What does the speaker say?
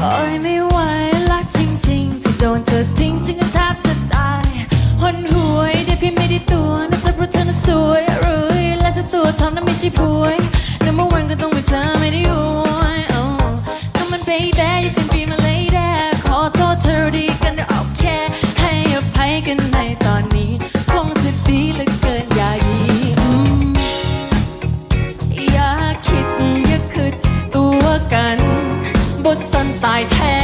โอ้ยไม่ไหวรักจริงๆที่โดนเธอทิ้งฉันก็แทบจะตายหนหวยเดี๋ยวพี่ไม่ได้ตัวนะจ๊ะเพราะเธอน่ะสวยรวยและถ้าตัวทอมนั้นไม่ใช่ป่วยนัมเบอร์วันก็ต้องเป็นเธอไม่ได้อวยโอ้ Come on baby you can be my lady ขอโทษเธอดีกันนะโอเคให้อภัยกันในตอนนี้คงจะดีเหลือเกินอย่ายีอืมอย่าคิดอย่าคิดตัวกัน บทสนตายแท้